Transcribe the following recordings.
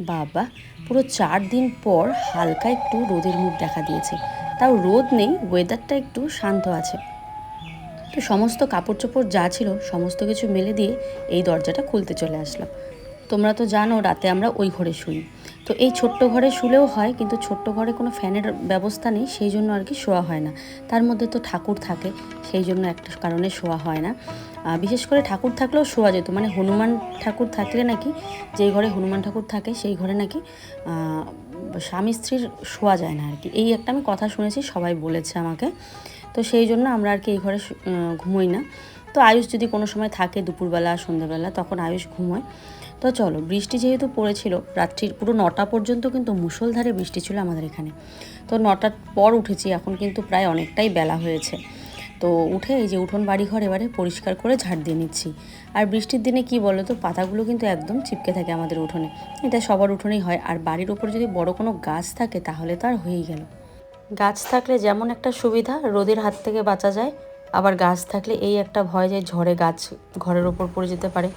বাবা পুরো চার দিন পর হালকা একটু রোদের মুখ দেখা দিয়েছে। তাও রোদ নেই ওয়েদারটা একটু শান্ত আছে। তো সমস্ত কাপড় চোপড় যা ছিল, সমস্ত কিছু মেলে দিয়ে এই দরজাটা খুলতে চলে আসলাম। তোমরা তো জানো রাতে আমরা ওই ঘরে শুই। তো এই ছোট্ট ঘরে শুলেও হয়, কিন্তু ছোট্ট ঘরে কোনো ফ্যানের ব্যবস্থা নেই, সেই জন্য আর কি শোয়া হয় না। তার মধ্যে তো ঠাকুর থাকে, সেই জন্য একটা কারণে শোয়া হয় না। বিশেষ করে ঠাকুর থাকলেও শোয়া যেত মানে হনুমান ঠাকুর থাকলে নাকি, যেই ঘরে হনুমান ঠাকুর থাকে, সেই ঘরে নাকি স্বামী স্ত্রীর শোয়া যায় না আর কি। এই একটা আমি কথা শুনেছি, সবাই বলেছে আমাকে। তো সেই জন্য আমরা আর কি এই ঘরে ঘুমোই না। তো আয়ুষ যদি কোনো সময় থাকে দুপুরবেলা, সন্ধ্যাবেলা, তখন আয়ুষ ঘুমোয়। তো চলো, বৃষ্টি যেহেতু পড়েছিল, রাত্রির পুরো নটা পর্যন্ত কিন্তু মুষলধারে বৃষ্টি ছিল আমাদের এখানে। তো নটার পর উঠেছি, এখন কিন্তু প্রায় অনেকটাই বেলা হয়েছে। তো উঠে এই যে উঠোন বাড়িঘর এবারে পরিষ্কার করে ঝাড় দিয়ে নিচ্ছি। আর বৃষ্টির দিনে কি বলো তো পাতাগুলো কিন্তু একদম চিপকে থাকে আমাদের উঠোনে। এটা সবার উঠোনেই হয়, আর বাড়ির ওপর যদি বড় কোনো গাছ থাকে তাহলে তো আর হয়েই গেল। গাছ থাকলে যেমন একটা সুবিধা, রোদের হাত থেকে বাঁচা যায়, আবার গাছ থাকলে এই একটা ভয় যে ঝড়ে গাছ ঘরের ওপর পড়ে যেতে পারে।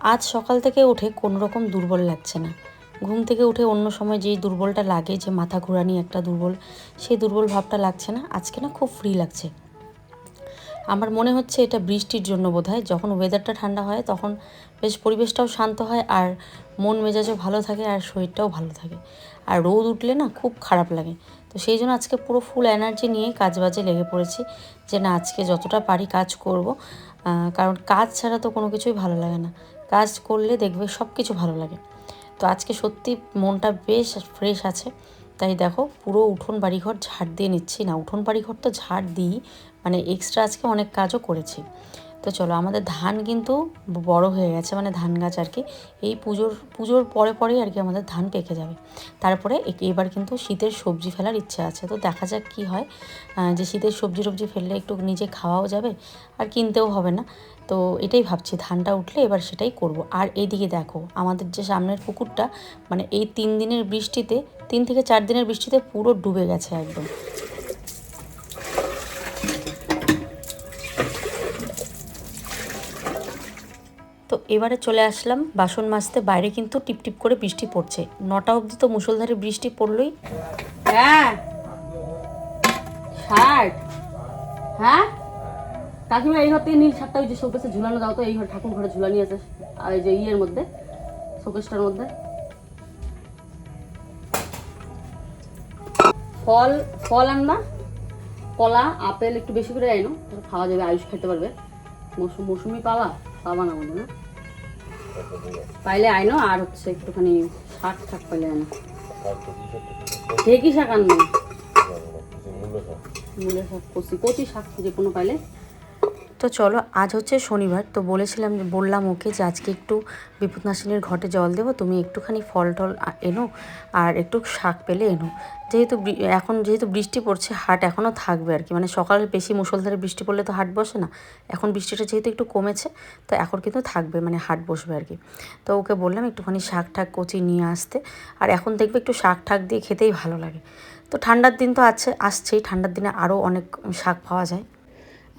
আজ সকাল থেকে উঠে কোনো রকম দুর্বল লাগছে না। ঘুম থেকে উঠে অন্য সময় যেই দুর্বলটা লাগে, যে মাথা ঘোরানি একটা দুর্বল, সেই দুর্বল ভাবটা লাগছে না। আজকে না খুব ফ্রি লাগছে। আমার মনে হচ্ছে এটা বৃষ্টির জন্য বোধহয়। যখন ওয়েদারটা ঠান্ডা হয়, তখন বেশ পরিবেশটাও শান্ত হয় আর মন মেজাজও ভালো থাকে আর শরীরটাও ভালো থাকে। আর রোদ উঠলে না খুব খারাপ লাগে। তো সেই জন্য আজকে পুরো ফুল এনার্জি নিয়ে কাজ বাজে লেগে পড়েছি যে না, আজকে যতটা পারি কাজ করব। কারণ কাজ ছাড়া তো কোনো কিছুই ভালো লাগে না। কাজ করলে দেখবে সব কিছু ভালো লাগে। তো আজকে সত্যি মনটা বেশ ফ্রেশ আছে। তাই দেখো পুরো উঠোন বাড়িঘর ঝাড় দিয়ে নিচ্ছি। না, উঠোন বাড়িঘর তো ঝাড় দিই মানে এক্সট্রা আজকে অনেক কাজও করেছি। তো চলো, আমাদের ধান কিন্তু বড় হয়ে গেছে মানে ধান গাছ আর কি। এই পুজোর পুজোর পরে পরেই আর কি আমাদের ধান পেকে যাবে। তারপরে এবার কিন্তু শীতের সবজি ফেলার ইচ্ছে আছে। তো দেখা যাক কি হয়। যে শীতের সবজি টবজি ফেললে একটু নিজে খাওয়াও যাবে, আর কিনতেও হবে না। তো এটাই ভাবছি, ধানটা উঠলে এবার সেটাই করব। আর এইদিকে দেখো, আমাদের যে সামনের পুকুরটা মানে এই তিন দিনের বৃষ্টিতে, তিন থেকে চার দিনের বৃষ্টিতে পুরো ডুবে গেছে একদম। তো এবারে চলে আসলাম বাসন মাজতে, বাইরে কিন্তু টিপটিপ করে বৃষ্টি পড়ছে। নটা অবধি তো মুষলধারে বৃষ্টি পড়লই। হ্যাঁ। হ্যাঁ? কাকিমা, এই ঘর থেকে নীল শার্টটা ওই যে শোকেসে ঝুলানো দাও তো, এই ঘর ঠাকুর ঘরে ঝুলানি আছে আর এই যে ইয়ের মধ্যে শোকেসটার মধ্যে। ফল ফল আনবা, কলা, আপেল, একটু বেশি করে আইনো খাওয়া যাবে, আয়ুষ খেতে পারবে। মৌসুম মৌসুমি পাওয়া পাবা না বন্ধু, না? পাইলে আইনো, আর হচ্ছে একটুখানি শাক শাক পাইলে আইনো। ঢেকি শাক আনব। মূলে শাক, কচি কচি শাক যে কোনো পাইলে তো চলো, আজ হচ্ছে শনিবার, তো বলেছিলাম বললাম ওকে যে, আজকে একটু বিপদনাশিনীর ঘটে জল দেবো, তুমি একটুখানি ফল টল এনো আর একটু শাক পেলে এনো। যেহেতু এখন যেহেতু বৃষ্টি পড়ছে, হাট এখনও থাকবে আর কি। মানে সকালে বেশি মুষলধারে বৃষ্টি পড়লে তো হাট বসে না, এখন বৃষ্টিটা যেহেতু একটু কমেছে, তো এখন কিন্তু থাকবে মানে হাট বসবে আর কি। তো ওকে বললাম একটুখানি শাক ঠাক কচি নিয়ে আসতে, আর এখন দেখবে একটু শাক ঠাক দিয়ে খেতেই ভালো লাগে। তো ঠান্ডার দিন তো আছে, আসছেই, ঠান্ডার দিনে আরও অনেক শাক পাওয়া যায়।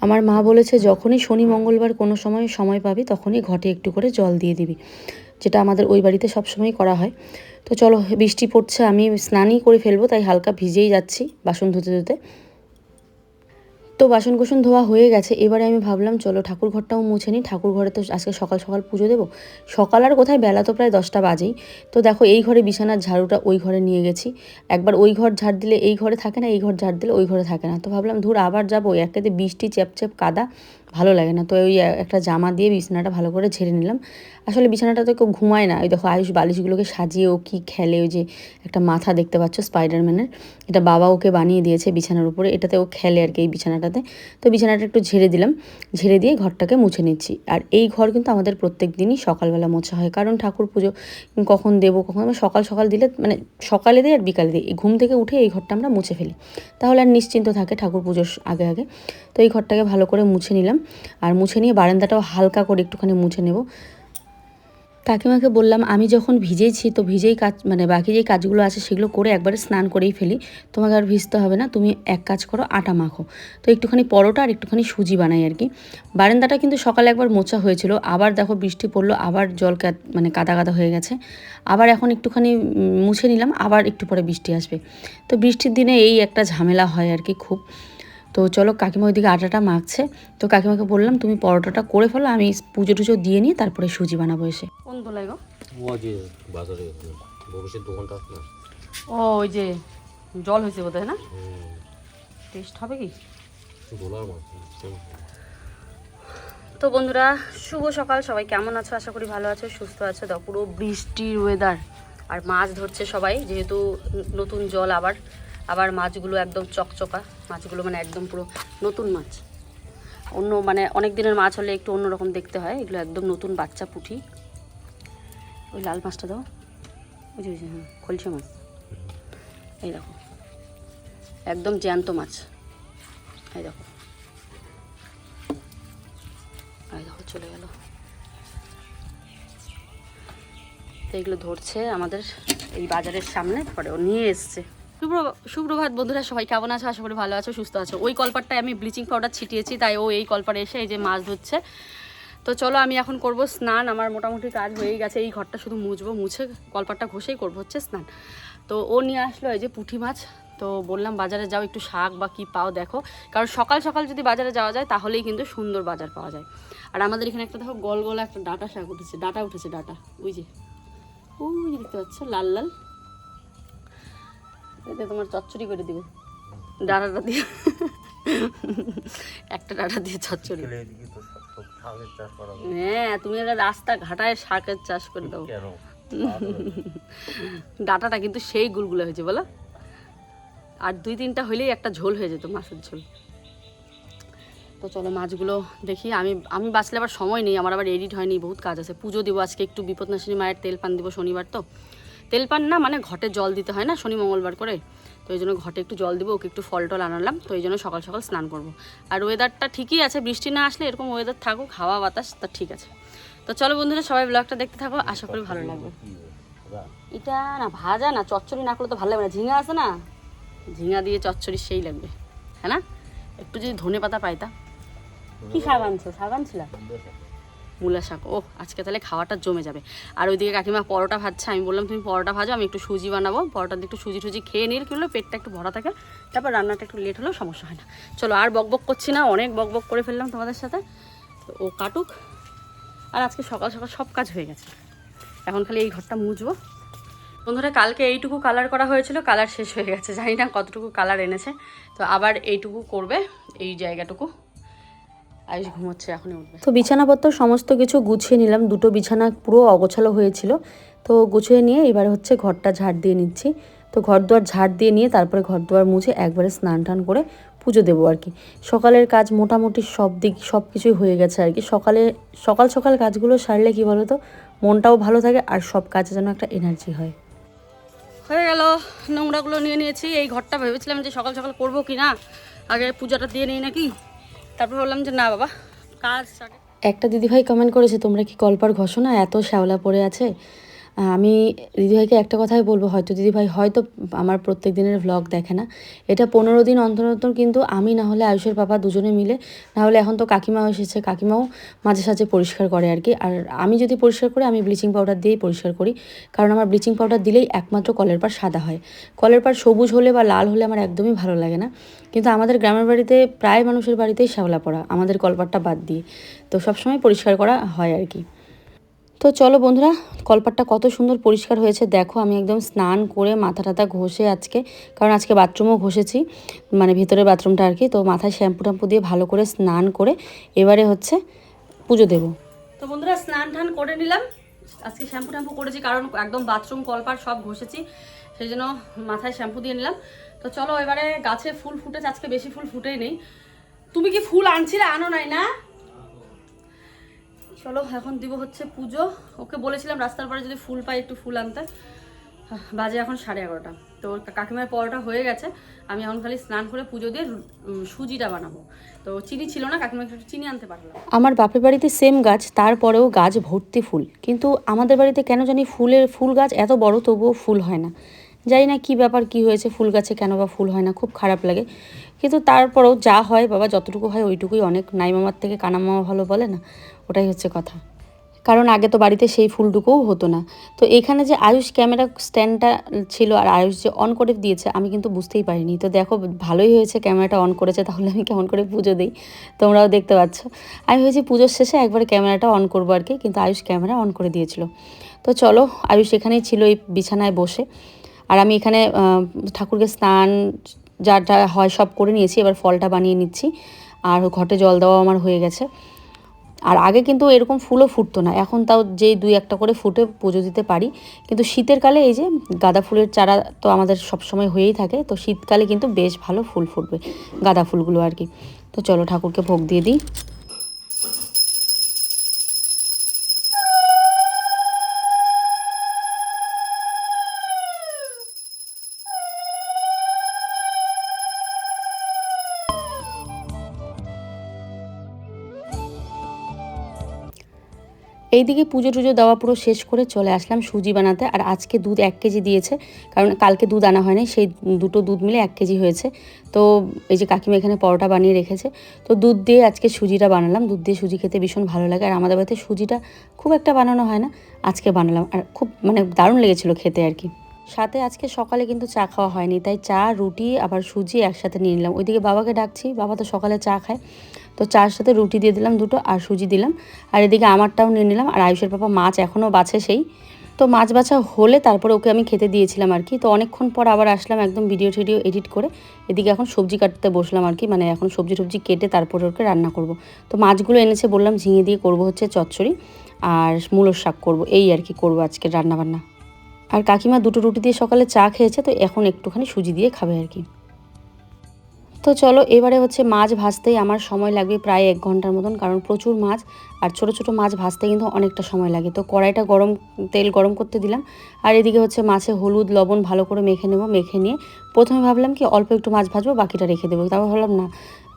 আমার মা বলেছে, যখনই শনি মঙ্গলবার কোনো সময় সময় পাবি, তখনই ঘটে একটু করে জল দিয়ে দিবি। যেটা আমাদের ওই বাড়িতে সবসময় করা হয়। তো চলো, বৃষ্টি পড়ছে, আমি স্নানই করে ফেলব, তাই হালকা ভিজেই যাচ্ছি বাসন ধুতে ধুতে। তো বাসন কোসন ধোয়া হয়ে গেছে। এবারে আমি ভাবলাম, চলো ঠাকুর ঘরটাও মুছে নিই। ঠাকুর ঘরে তো আজকে সকাল সকাল পুজো দেবো। সকাল আর কোথায়? বেলা তো প্রায় দশটা বাজেই। তো দেখো, এই ঘরে বিছানার ঝাড়ুটা ওই ঘরে নিয়ে গেছি। একবার ওই ঘর ঝাড় দিলে এই ঘরে থাকে না, এই ঘর ঝাড় দিলে ওই ঘরে থাকে না। তো ভাবলাম, ধুর আবার যাব। একটাতে বৃষ্টি চ্যাপচ্যাপ কাদা। ভালো লাগে না। তো ওই একটা জামা দিয়ে বিছানাটা ভালো করে ঝেড়ে নিলাম। আসলে বিছানাটা তো কেউ ঘুমায় না। ওই দেখো আয়ুষ বালিশগুলোকে সাজিয়ে ও কী খেলে, ওই যে একটা মাথা দেখতে পাচ্ছ স্পাইডারম্যানের। এটা বাবা ওকে বানিয়ে দিয়েছে বিছানার উপরে। এটাতে ও খেলে আর কি এই বিছানাটাতে। তো বিছানাটা একটু ঝেড়ে দিলাম। ঝেড়ে দিয়ে ঘরটাকে মুছে নিচ্ছি। আর এই ঘর কিন্তু আমাদের প্রত্যেক দিনই সকালবেলা মোছা হয়। কারণ ঠাকুর পুজো কখন দেবো, কখন সকাল সকাল দিলে মানে সকালে দিই আর বিকালে দিই। এই ঘুম থেকে উঠে এই ঘরটা আমরা মুছে ফেলি। তাহলে আর নিশ্চিন্ত থাকে ঠাকুর পুজোর আগে আগে। তো এই ঘরটাকে ভালো করে মুছে নিলাম। আর মুছে নিয়ে বারান্দাটাও হালকা করে একটুখানি মুছে নেব। কাকিমাকে বললাম, আমি যখন ভিজেইছি তো ভিজেই কাজ মানে বাকি যে কাজগুলো আছে সেগুলো করে একবারে স্নান করেই ফেলি। তোমাকে আর ভিজতে হবে না, তুমি এক কাজ করো, আটা মাখো। তো একটুখানি পরোটা আর একটুখানি সুজি বানাই আর কি। বারান্দাটা কিন্তু সকালে একবার মোচা হয়েছিল, আবার দেখো বৃষ্টি পড়ল, আবার জল মানে কাদা কাদা হয়ে গেছে। আবার এখন একটুখানি মুছে নিলাম, আবার একটু পরে বৃষ্টি আসবে। তো বৃষ্টির দিনে এই একটা ঝামেলা হয় আর কি খুব। তো চলো কাকিমা ওইদিকে আটাটা মাখছে। তো কাকিমাকে বললাম তুমি পরোটাটা করে ফেলো আমি পুজো টুজো দিয়ে নিয়ে তারপরে সুজি বানাবো এসে। কোন দোলাই গো? ও বাজারে ভবিষ্যৎ দোকানটা ও ওই যে জল হয়েছে বোধ হয় না টেস্ট হবে কি? তো বন্ধুরা শুভ সকাল। সবাই কেমন আছো? আশা করি ভালো আছো সুস্থ আছো। পুরো বৃষ্টির ওয়েদার আর মাছ ধরছে সবাই যেহেতু নতুন জল আবার আবার মাছগুলো একদম চকচকা, মাছগুলো মানে একদম পুরো নতুন মাছ। অন্য মানে অনেক দিনের মাছ হলে একটু অন্যরকম দেখতে হয়, এগুলো একদম নতুন বাচ্চা পুঁটি ওই লাল মাছটা দাও। ওই যে হ্যাঁ খলসে মাছ। এই দেখো। একদম জ্যান্ত মাছ। এই দেখো। এই দেখো, চলে গেল। তো এগুলো ধরছে আমাদের এই বাজারের সামনে, পরে ও নিয়ে এসছে। সুপ্রভাত বন্ধুরা, সবাই কেমন আছো? আশা করি ভালো আছো, সুস্থ আছো। ওই কলপারটায় আমি ব্লিচিং পাউডার ছিটিয়েছি, তাই ও এই কলপারে এসে এই যে মাছ ধরছে। তো চলো আমি এখন করব স্নান, আমার মোটামুটি কাজ হয়েই গেছে, এই ঘরটা শুধু মুছবো, মুছে কলপারটা ঘষেই করব হচ্ছে স্নান। তো ও নিয়ে আসলো এই যে পুঁটি মাছ, তো বললাম বাজারে যাও, একটু শাক বা কি পাও দেখো। কারণ সকাল সকাল যদি বাজারে যাওয়া যায়, তাহলেই কিন্তু সুন্দর বাজার পাওয়া যায়। আর আমাদের এখানে একটা দেখো গল গলা একটা ডাটা শাক উঠেছে, ডাটা উঠেছে, ডাটা, ওই যে, ওই দেখতে পাচ্ছ, লাল লাল। এতে তোমার চচ্চড়ি করে দিব। ডাটাটা দিয়ে। একটা ডাটা দিয়ে চচ্চড়ি। হ্যাঁ তুমি একটা রাস্তা ঘাটায় শাকের চাষ করে দাও। ডাটাটা কিন্তু সেই গুলগুলো হয়েছে বলো? আর দুই তিনটা হলেই একটা ঝোল হয়ে যেত মাছের ঝোল। তো চলো মাছগুলো দেখি। আমি আমি বাঁচলে আবার সময় নেই আমার আবার এডিট হয়নি বহুত কাজ আছে। পুজো দিব আজকে একটু বিপদনাশিনী মায়ের তেল পান দিব শনিবার তো। তেল পান না মানে ঘটে জল দিতে হয় না শনি মঙ্গলবার করে। তো এই জন্য ঘটে একটু জল দিব, ওকে একটু ফল টল আনালাম, তো এই জন্য সকাল সকাল স্নান করব। আর ওয়েদারটা ঠিকই আছে, বৃষ্টি না আসলে এরকম ওয়েদার থাকুক, হাওয়া, বাতাস, তা ঠিক আছে। তো চলো বন্ধুরা, সবাই ব্লগটা দেখতে থাকো, আশা করি ভালো লাগবে। এটা না ভাজা না, চচ্চড়ি না করলে তো ভালো লাগবে না, ঝিঙা আছে না? ঝিঙা দিয়ে চচ্চড়ি সেই লাগবে হ্যাঁ না? একটু যদি ধনে পাতা পাইতা কি শাক আনছো? শাক আনছিলা? মূলা শাক। ও আজকে তাহলে খাওয়াটা জমে যাবে। আর ওইদিকে কাকিমা পরোটা ভাজছে। আমি বললাম, তুমি পরোটা ভাজো, আমি একটু সুজি বানাবো। পরোটা দিয়ে একটু সুজি টুজি খেয়ে নিলে কি পেটটা একটু ভরা থাকে। তারপর রান্নাটা একটু লেট হলেও সমস্যা হয় না। চলো, আর বক বক করছি না, অনেক বক বক করে ফেললাম তোমাদের সাথে। ও কাটুক। আর আজকে সকাল সকাল সব কাজ হয়ে গেছে। এখন খালি এই ঘরটা মুছবো বন্ধুরা, কালকে এইটুকু কালার করা হয়েছিল কালার শেষ হয়ে গেছে। জানি না কতটুকু কালার এনেছে। তো আবার এইটুকু করবে, এই জায়গাটুকু। আয়ুষ ঘুমোচ্ছে এখনই উঠবে। তো বিছানাপত্র সমস্ত কিছু গুছিয়ে নিলাম। দুটো বিছানা পুরো অগোছালো হয়েছিল। তো গুছিয়ে নিয়ে এবারে হচ্ছে ঘরটা ঝাড় দিয়ে নিচ্ছি। তো ঘর দুয়ার ঝাড় দিয়ে নিয়ে তারপরে ঘর দুয়ার মুছে একবারে স্নান টান করে পুজো দেবো আর কি। সকালের কাজ মোটামুটি সব দিক সব কিছুই হয়ে গেছে আর কি। সকালে সকাল সকাল কাজগুলো সারলে কি বলো তো মনটাও ভালো থাকে আর সব কাজে যেন একটা এনার্জি হয়। হয়ে গেল নোংরাগুলো নিয়ে নিয়েছি। এই ঘরটা ভেবেছিলাম যে সকাল সকাল করব কি না আগে পূজাটা দিয়ে নিই নাকি? তারপর বললাম যে, না বাবা, কাজ একটা দিদিভাই কমেন্ট করেছে, তোমরা কি কলপার ঘোষণা? এত শ্যাওলা পড়ে আছে। আমি দিদিভাইকে একটা কথাই বলব, হয়তো দিদিভাই হয়তো আমার প্রত্যেক দিনের ভ্লগ দেখে না। এটা পনেরো দিন অন্তর অন্তর কিন্তু আমি না হলে আয়ুষের পাপা দুজনে মিলে, না হলে এখন তো কাকিমাও এসেছে, কাকিমাও মাঝে সাঝে পরিষ্কার করে আর কি। আর আমি যদি পরিষ্কার করি, আমি ব্লিচিং পাউডার দিয়েই পরিষ্কার করি। কারণ আমার ব্লিচিং পাউডার দিলেই একমাত্র কলের পার সাদা হয়। কলের পার সবুজ হলে বা লাল হলে আমার একদমই ভালো লাগে না। কিন্তু আমাদের গ্রামের বাড়িতে প্রায় মানুষের বাড়িতেই শ্যাওলা পড়া, আমাদের কলপারটা বাদ দিয়ে। তো সবসময় পরিষ্কার করা হয় আর কি। তো চলো বন্ধুরা, কলপাটটা কত সুন্দর পরিষ্কার হয়েছে। দেখো, আমি একদম স্নান করে মাথা টাথা ঘষে আজকে, কারণ আজকে বাথরুমও ঘষেছি মানে ভেতরের বাথরুমটা আর কি। তো মাথায় শ্যাম্পু ট্যাম্পু দিয়ে ভালো করে স্নান করে এবারে হচ্ছে পুজো দেবো। তো বন্ধুরা, স্নান টান করে নিলাম। আজকে শ্যাম্পু ট্যাম্পু করেছি, কারণ একদম বাথরুম কলপার সব ঘষেছি, সেই জন্য মাথায় শ্যাম্পু দিয়ে নিলাম। তো চলো এবারে গাছে ফুল ফুটেছে, আজকে বেশি ফুল ফুটেই নেই। তুমি কি ফুল আনছিলে? আনো নাই না? চলো, এখন দিব হচ্ছে পুজো। ওকে বলেছিলাম রাস্তার পাড়ে যদি ফুল পাই, একটু ফুল আনতে। বাজে এখন সাড়ে এগারোটা। তো কাকিমার পরোটা হয়ে গেছে। আমি এখন খালি স্নান করে পুজো দিয়ে সুজিটা বানাবো। তো চিনি ছিল না, কাকিমা একটু চিনি আনতে পারলাম আমার বাপের বাড়িতে সেম গাছ, তারপরেও গাছ ভর্তি ফুল। কিন্তু আমাদের বাড়িতে কেন জানি ফুলের ফুল গাছ এত বড়, তবুও ফুল হয় না। জানি না কি ব্যাপার, কি হয়েছে, ফুল গাছে কেন বা ফুল হয় না, খুব খারাপ লাগে। কিন্তু তারপরেও যা হয় বাবা, যতটুকু হয় ওইটুকুই অনেক। নাই মামার থেকে কানা মামা ভালো বলে না, ওটাই হচ্ছে কথা। কারণ আগে তো বাড়িতে সেই ফুলটুকুও হতো না। তো এখানে যে আয়ুষ ক্যামেরা স্ট্যান্ডটা ছিল আর আয়ুষ যে অন করে দিয়েছে, আমি কিন্তু বুঝতেই পারিনি। তো দেখো, ভালোই হয়েছে ক্যামেরাটা অন করেছে, তাহলে আমি কেমন করে পুজো দিই? তোমরাও দেখতে পাচ্ছ। আমি ভেবেছি পুজোর শেষে একবার ক্যামেরাটা অন করব আর কি, কিন্তু আয়ুষ ক্যামেরা অন করে দিয়েছিল। তো চলো, আয়ুষ এখানেই ছিল এই বিছানায় বসে। আর আমি এখানে ঠাকুরকে স্নান যা যা হয় সব করে নিয়েছি, এবার ফলটা বানিয়ে নিচ্ছি। আর ঘটে জল দেওয়া আমার হয়ে গেছে। আর আগে কিন্তু এরকম ফুলও ফুটতো না, এখন তাও যে দুই একটা করে ফুটে পুজো দিতে পারি। কিন্তু শীতের কালে এই যে গাঁদা ফুলের চারা তো আমাদের সবসময় হয়েই থাকে, তো শীতকালে কিন্তু বেশ ভালো ফুল ফুটবে গাঁদা ফুলগুলো আর কি। তো চলো ঠাকুরকে ভোগ দিয়ে দিই। এইদিকে পুজো টুজো দেওয়া পুরো শেষ করে চলে আসলাম সুজি বানাতে। আর আজকে দুধ এক কেজি দিয়েছে, কারণ কালকে দুধ আনা হয়নি, সেই দুটো দুধ মিলে এক কেজি হয়েছে। তো এই যে কাকিমা এখানে পরোটা বানিয়ে রেখেছে। তো দুধ দিয়ে আজকে সুজিটা বানালাম, দুধ দিয়ে সুজি খেতে ভীষণ ভালো লাগে। আর আমাদের বাড়িতে সুজিটা খুব একটা বানানো হয় না, আজকে বানালাম। আর খুব মানে দারুণ লেগেছিলো খেতে আর কি। সাথে আজকে সকালে কিন্তু চা খাওয়া হয়নি, তাই চা, রুটি, আবার সুজি একসাথে নিয়ে নিলাম। ওইদিকে বাবাকে ডাকছি, বাবা তো সকালে চা খায়। তো চার সাথে রুটি দিয়ে দিলাম, দুটো আর সুজি দিলাম। আর এদিকে আমারটাও নিয়ে নিলাম। আর আয়ুষের পাপা মাছ এখনও বাছে সেই। তো মাছ বাছা হলে তারপরে ওকে আমি খেতে দিয়েছিলাম আর কি। তো অনেকক্ষণ পর আবার আসলাম একদম ভিডিও টিডিও এডিট করে। এদিকে এখন সবজি কাটতে বসলাম আর কি। মানে এখন সবজি টবজি কেটে তারপরে ওকে রান্না করব। তো মাছগুলো এনেছে বললাম ঝিঙে দিয়ে করব হচ্ছে চচ্চড়ি আর মূলোর শাক করব। এই আর কি করব আজকে রান্না বান্না আর কাকিমা দুটো রুটি দিয়ে সকালে চা খেয়েছে, তো এখন একটুখানি সুজি দিয়ে খাবে আর কি। তো চলো, এবারে হচ্ছে মাছ ভাজতেই আমার সময় লাগবে প্রায় এক ঘণ্টার মতন, কারণ প্রচুর মাছ আর ছোট ছোট মাছ ভাজতে কিন্তু অনেকটা সময় লাগে। তো কড়াইটা গরম, তেল গরম করতে দিলাম আর এদিকে হচ্ছে মাছে হলুদ, লবণ ভালো করে মেখে নেব, মেখে নিয়ে প্রথমে ভাবলাম কি অল্প একটু মাছ ভাজবো, বাকিটা রেখে দেবো। তারপর ভাবলাম না,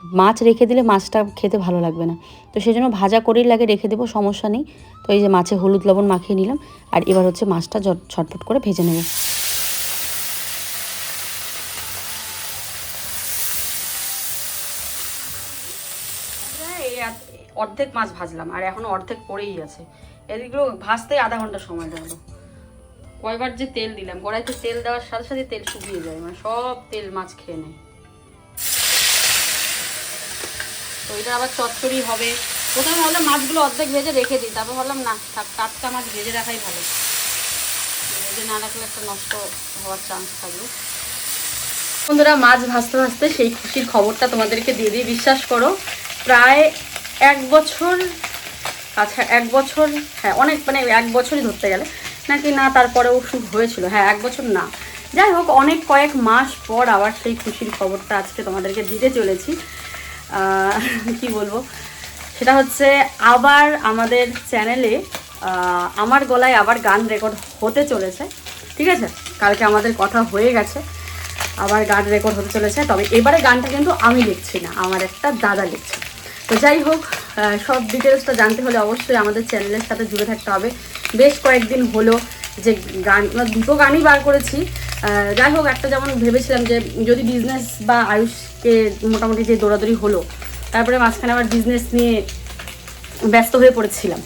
মাছ রেখে দিলে মাছটা খেতে ভালো লাগবে না। তো সেই জন্য ভাজা করেই লাগে রেখে দেবো, সমস্যা নেই। তো এই যে মাছে হলুদ, লবণ মাখিয়ে নিলাম আর এবার হচ্ছে মাছটা ঝট- ছটফট করে ভেজে নেব। অর্ধেক মাছ ভাজলাম, আর এখনও অর্ধেক পড়েই আছে। এদিকগুলো ভাজতে আধা ঘণ্টা সময় লাগল। কয়বার যে তেল দিলাম, কড়াইতে তেল দেওয়ার সাথে সাথে তেল শুকিয়ে যায় মানে সব তেল মাছ খেয়ে নেয়। তো এটা আবার চচ্চড়ি হবে। প্রথমে ভাবলাম মাছগুলো অর্ধেক ভেজে রেখে দিই, তারপর ভাবলাম না টাটকা মাছ ভেজে রাখাই ভালো। ভেজে না রাখলে একটা নষ্ট হওয়ার চান্স থাকবে। বন্ধুরা, মাছ ভাজতে ভাজতে সেই খুশির খবরটা তোমাদেরকে দিয়ে দিই। বিশ্বাস করো, প্রায় এক বছর আচ্ছা এক বছর হ্যাঁ অনেক মানে এক বছরই ধরতে গেলে। নাকি না তারপরে ওষুধ হয়েছিল। হ্যাঁ এক বছর না। যাই হোক, অনেক কয়েক মাস পর আবার সেই খুশির খবরটা আজকে তোমাদেরকে দিতে চলেছি। কি বলব? সেটা হচ্ছে আবার আমাদের চ্যানেলে আমার গলায় আবার গান রেকর্ড হতে চলেছে। ঠিক আছে? কালকে আমাদের কথা হয়ে গেছে। আবার গান রেকর্ড হতে চলেছে। তবে এবারে গানটা কিন্তু আমি লিখছি না। আমার একটা দাদা লিখছে। তো যাই হোক সব ডিটেলসটা জানতে হলে অবশ্যই আমাদের চ্যানেলের সাথে জুড়ে থাকতে হবে। বেশ কয়েকদিন হলো যে গান দুটো গানই বার করেছি। যাই হোক, একটা যেমন ভেবেছিলাম যে যদি বিজনেস বা আয়ুষকে মোটামুটি যে দৌড়াদৌড়ি হলো, তারপরে মাঝখানে আবার বিজনেস নিয়ে ব্যস্ত হয়ে পড়েছিলাম।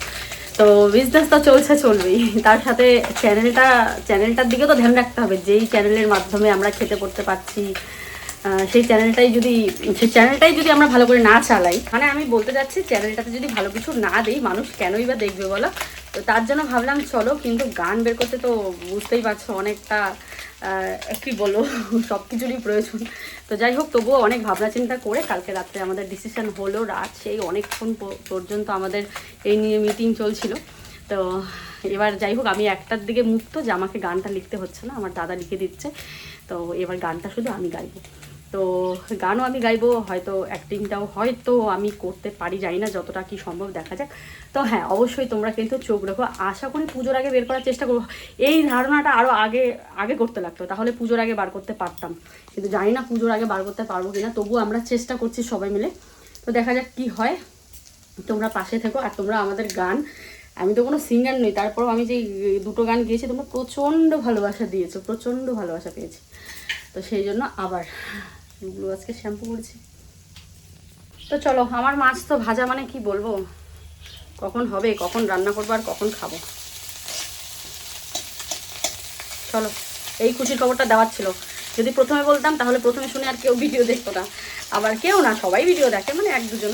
তো বিজনেস তো চলছে, চলবেই। তার সাথে চ্যানেলটা চ্যানেলটার দিকে তো ধ্যান রাখতে হবে। যেই চ্যানেলের মাধ্যমে আমরা খেতে পড়তে পারছি সেই চ্যানেলটাই যদি, সেই চ্যানেলটাই যদি আমরা ভালো করে না চালাই মানে আমি বলতে যাচ্ছি চ্যানেলটাতে যদি ভালো কিছু না দিই, মানুষ কেনই বা দেখবে বলো? তো তার জন্য ভাবলাম চলো, কিন্তু গান বের করতে তো বুঝতেই পারছ অনেকটা কি বলব সব কিছুরই প্রয়োজন। তো যাই হোক, তবুও অনেক ভাবনা চিন্তা করে কালকে রাত্রে আমাদের ডিসিশন হলো, রাত সেই অনেকক্ষণ পর্যন্ত আমাদের এই নিয়ে মিটিং চলছিল। তো এবার যাই হোক, আমি একটার দিকে মুক্ত যে আমাকে গানটা লিখতে হচ্ছে না, আমার দাদা লিখে দিচ্ছে। তো এবার গানটা শুধু আমি গাইবো। তো গানও আমি গাইবো, হয়তো অ্যাক্টিংটাও হয়তো আমি করতে পারি, জানি না যতটা কি সম্ভব দেখা যাক। তো হ্যাঁ অবশ্যই তোমরা কিন্তু চোখ রাখো। আশা করি পুজোর আগে বের করার চেষ্টা করব। এই ধারণাটা আরও আগে আগে করতে লাগতো, তাহলে পুজোর আগে বার করতে পারতাম। কিন্তু জানি না পুজোর আগে বার করতে পারব কিনা তবুও আমরা চেষ্টা করছি সবাই মিলে। তো দেখা যাক কি হয়। তোমরা পাশে থেকো আর তোমরা আমাদের গান, আমি তো কোনো সিঙ্গার নই, তারপরও আমি যে দুটো গান গিয়েছি, তোমরা প্রচণ্ড ভালোবাসা দিয়েছ, প্রচণ্ড ভালোবাসা পেয়েছি। তো সেই জন্য আবার এগুলো আজকে শ্যাম্পু করেছি। তো চলো, আমার মাছ তো ভাজা মানে কি বলব? কখন হবে, কখন রান্না করব আর কখন খাব? চলো, এই খুশির খবরটা দেওয়ার ছিল। যদি প্রথমে বলতাম, তাহলে প্রথমে শুনে আর কেউ ভিডিও দেখতো না। আবার কেউ না, সবাই ভিডিও দেখে মানে এক দুজন।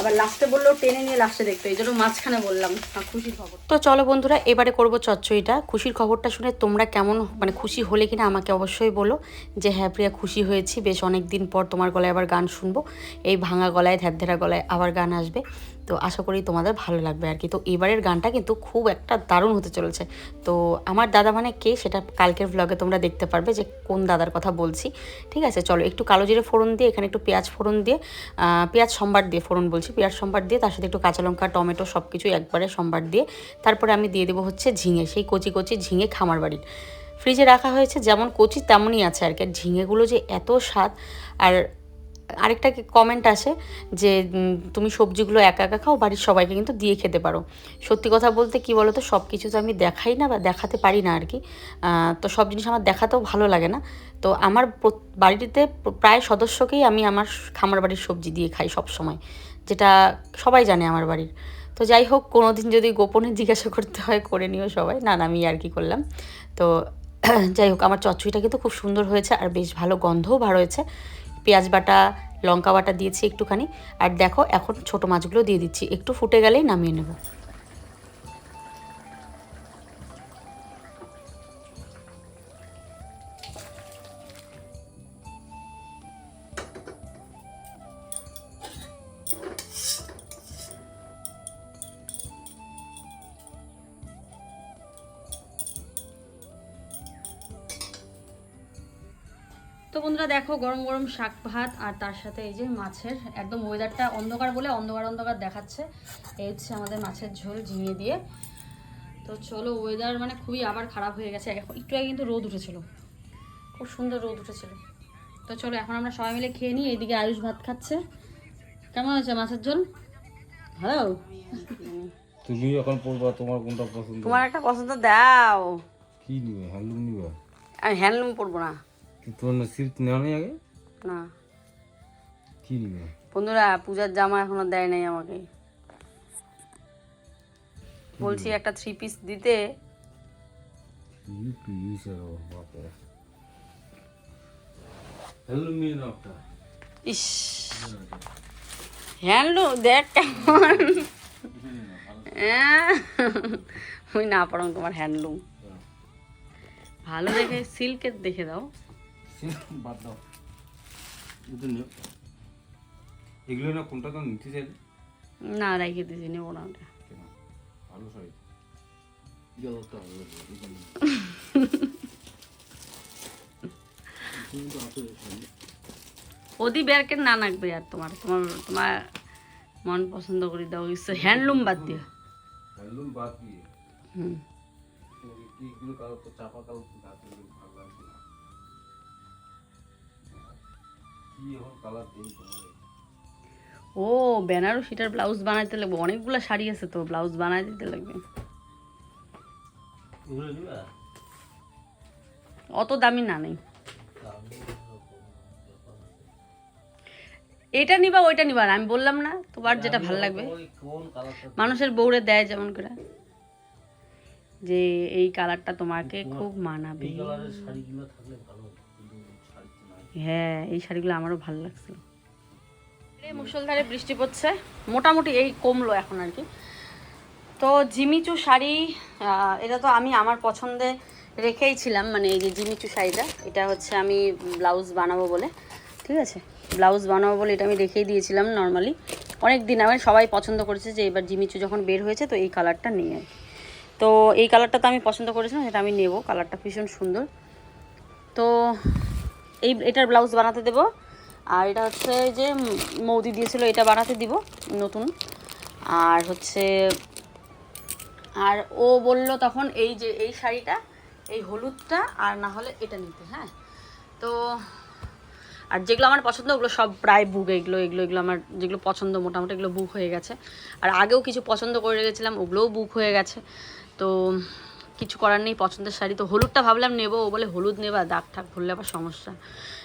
আবার লাস্টে বললেও টেনে নিয়ে লাস্টে দেখতো, এই জন্য মাঝখানে বললাম খুশির খবর। তো চলো বন্ধুরা, এবারে করব চচ্চড়িটা। খুশির খবরটা শুনে তোমরা কেমন মানে খুশি হলে কিনা আমাকে অবশ্যই বলো যে হ্যাঁ প্রিয়া, খুশি হয়েছি। বেশ অনেক দিন পর তোমার গলায় আবার গান শুনব। এই ভাঙা গলায় ধ্যারধেরা গলায় আবার গান আসবে। তো আশা করি তোমাদের ভালো লাগবে আর কি। তো এবারের গানটা কিন্তু খুব একটা দারুণ হতে চলেছে। তো আমার দাদা মানে কে সেটা কালকের ব্লগে তোমরা দেখতে পারবে যে কোন দাদার কথা বলছি। ঠিক আছে, চলো একটু কালো জিরে ফোড়ন দিয়ে, এখানে একটু পেঁয়াজ ফোড়ন দিয়ে পেঁয়াজ সম্বার দিয়ে ফোড়ন বলছি, পেঁয়াজ সম্বার দিয়ে, তার সাথে একটু কাঁচা লঙ্কা, টমেটো সব কিছু একবারে সম্বার দিয়ে, তারপরে আমি দিয়ে দেবো হচ্ছে ঝিঙে, সেই কচি কচি ঝিঙে খামার বাড়ির। ফ্রিজে রাখা হয়েছে যেমন কচি তেমনই আছে আর কি ঝিঙেগুলো যে এত স্বাদ, আর আরেকটা কমেন্ট আসে যে তুমি সবজিগুলো একা একা খাও, বাড়ির সবাইকে কিন্তু দিয়ে খেতে পারো। সত্যি কথা বলতে কি বলো তো সব কিছু তো আমি দেখাই না বা দেখাতে পারি না আর কি তো সব জিনিস আমার দেখাতেও ভালো লাগে না। তো আমার বাড়িতে প্রায় সদস্যকেই আমি আমার খামার বাড়ির সবজি দিয়ে খাই সব সময় যেটা সবাই জানে আমার বাড়ির। তো যাই হোক কোনো দিন যদি গোপনে জিজ্ঞাসা করতে হয়, করে নিও সবাই। না না, আমি আর কি করলাম। তো যাই হোক, আমার চচ্চড়িটা কিন্তু খুব সুন্দর হয়েছে আর বেশ ভালো গন্ধও বার হয়েছে। পেঁয়াজ বাটা, লঙ্কা বাটা দিয়েছি একটুখানি। আর দেখো, এখন ছোট মাছগুলো দিয়ে দিচ্ছি। একটু ফুটে গেলেই নামিয়ে নেব। তো বন্ধুরা দেখো গরম গরম শাক ভাত আর তার সাথে এই যে মাছের একদম ওয়েদারটা অন্ধকার বলে অন্ধকার অন্ধকার দেখাচ্ছে। এই হচ্ছে আমাদের মাছের ঝোল ঝিঙে দিয়ে। তো চলো ওয়েদার মানে খুবই আবার খারাপ হয়ে গেছে। এখন একটু আগে কিন্তু রোদ উঠেছিল। খুব সুন্দর রোদ উঠেছিল। তো চলো এখন আমরা সবাই মিলে খেয়ে নিই। এইদিকে আয়ুষ ভাত খাচ্ছে। কেমন হয়েছে মাছের ঝোল? হ্যালো তুমি এখন পড়বা তোমার কোনটা পছন্দ? তোমার একটা পছন্দ দাও। কি নিবে? হ্যান্ডলুম নিবে? আমি হ্যান্ডলুম পরবো না। তোমার নেওয়া নেই আগে? না। কি নিবে? বন্ধুরা পূজার জামা এখনও দেয় নাই আমাকে। বলছি একটা থ্রি পিস দিতে। ইস। হ্যান্ডলুম দেখ কেমন। হ্যাঁ, ওই না পারং তোমার হ্যান্ডলুম। ভালো দেখে সিল্কের দেখে দাও। বাদ দাও। এগুলো না কোনটা তো নিতে চাইলে না রেখে দিয়েছি নেব না ওটা। ভালো এখানে ওদি বেরকের না নাকবে আর তোমার তোমার তোমার মন পছন্দ করে দাও হ্যান্ডলুম বাদ দিও। হ্যান্ডলুম বাদ দিয়ে? হুম। এইগুলো কালার তো চাপা কালার ও বেনারসিটার ব্লাউজ বানাইতে লাগবে। অনেকগুলো শাড়ি আছে তো ব্লাউজ বানাই দিতে লাগবে। অত দামি না নেই। এটা নিবা ওইটা নিবা আমি বললাম না তোমার যেটা ভালো লাগবে। মানুষের বউরে দেয় যেমন করে। যে এই কালারটা তোমাকে খুব মানাবে। হ্যাঁ এই শাড়িগুলো আমারও ভালো লাগছিল মুসলধারে বৃষ্টি পড়ছে। মোটামুটি এই কমলো এখন আর কি। তো জিমিচু শাড়ি এটা তো আমি আমার পছন্দে রেখেই ছিলাম মানে এই যে জিমিচু শাড়িটা, এটা হচ্ছে আমি ব্লাউজ বানাবো বলে, ঠিক আছে? ব্লাউজ বানাবো বলে এটা আমি রেখেই দিয়েছিলাম নর্মালি। অনেক দিন আমার সবাই পছন্দ করেছে যে এবার জিমিচু যখন বের হয়েছে, তো এই কালারটা নেই আর তো এই কালারটা তো আমি পছন্দ করেছিলাম, সেটা আমি নেব। কালারটা ভীষণ সুন্দর। তো এই এটার ব্লাউজ বানাতে দেবো। আর এটা হচ্ছে যে মৌদি দিয়েছিল, এটা বানাতে দিব নতুন। আর হচ্ছে, আর ও বলল তখন এই যে এই শাড়িটা, এই হলুদটা, আর না হলে এটা নিতে হ্যাঁ। তো, আর যেগুলো আমার পছন্দ, ওগুলো সব প্রায় বুক, এগুলো এগুলো এগুলো আমার যেগুলো পছন্দ, মোটামুটি এগুলো বুক হয়ে গেছে। আর আগেও কিছু পছন্দ করে রেখেছিলাম, ওগুলোও বুক হয়ে গেছে। তো কিছু করার নেই, পছন্দের শাড়ি। তো হলুদটা ভাবলাম নেব, ও বলে হলুদ নেবা, দাগ ঠাক ভরলে আবার সমস্যা।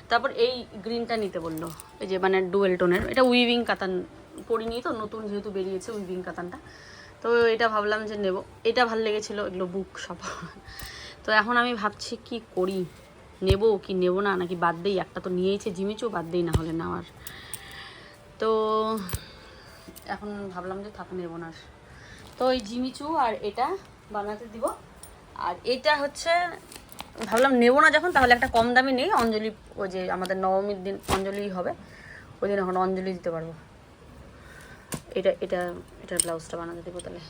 তারপর এই গ্রিনটা নিতে বলল, এই যে মানে ডুয়েল টোনের এটা উইভিং কাতান পরিনি তো, নতুন যেহেতু বেরিয়েছে উইভিং কাতানটা। তো এটা ভাবলাম যে নেব। এটা ভালো লেগেছিলো, এগুলো বুক সব। তো এখন আমি ভাবছি কি করি? নেব কি নেব না? নাকি বাদ দেই? একটা তো নিয়েইছে জিমিচু, বাদ দেই না হলে নেওয়ার। তো এখন ভাবলাম যে থাক, নেব না। তো এই জিমিচু আর এটা বানাতে দিব। আর এটা হচ্ছে, ভাবলাম নেব না যখন, তাহলে একটা কম দামে নেই। অঞ্জলি, ওই যে আমাদের নবমীর দিন অঞ্জলি হবে। ওই দিন এখন অঞ্জলি দিতে পারব। এটা এটা এটার ব্লাউজটা বানাতে দেবো তাহলে।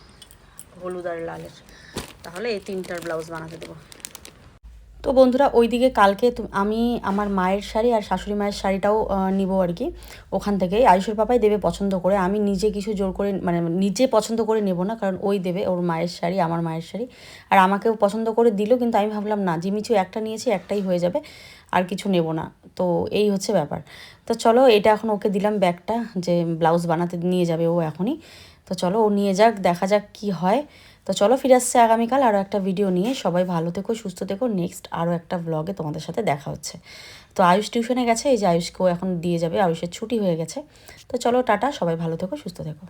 হলুদ আর লালের। তাহলে এই তিনটার ব্লাউজ বানাতে দেবো। তো বন্ধুরা, ওইদিকে কালকে আমি আমার মায়ের শাড়ি আর শাশুড়ি মায়ের শাড়িটাও নিব আর কি। ওখান থেকে আয়ুষের পাপাই দেবে পছন্দ করে। আমি নিজে কিছু জোর করে মানে নিজে পছন্দ করে নেব না, কারণ ওই দেবে ওর মায়ের শাড়ি, আমার মায়ের শাড়ি। আর আমাকেও পছন্দ করে দিল, কিন্তু আমি ভাবলাম, না, জিমিচু একটা নিয়েছি, একটাই হয়ে যাবে, আর কিছু নেব না। তো এই হচ্ছে ব্যাপার। তো চলো, এটা এখন ওকে দিলাম ব্যাগটা, যে ব্লাউজ বানাতে নিয়ে যাবে ও এখনই। তো চলো, ও নিয়ে যাক, দেখা যাক কি হয়। তো চলো ফিরে আসছে আগামীকাল আরও একটা ভিডিও নিয়ে। সবাই ভালো থেকো, সুস্থ থেকো। নেক্সট আরও একটা ব্লগে তোমাদের সাথে দেখা হচ্ছে। তো আয়ুষ টিউশনে গেছে, এই যে আয়ুষকেও এখন দিয়ে যাবে, আয়ুষের ছুটি হয়ে গেছে। তো চলো টাটা, সবাই ভালো থেকো, সুস্থ থেকো।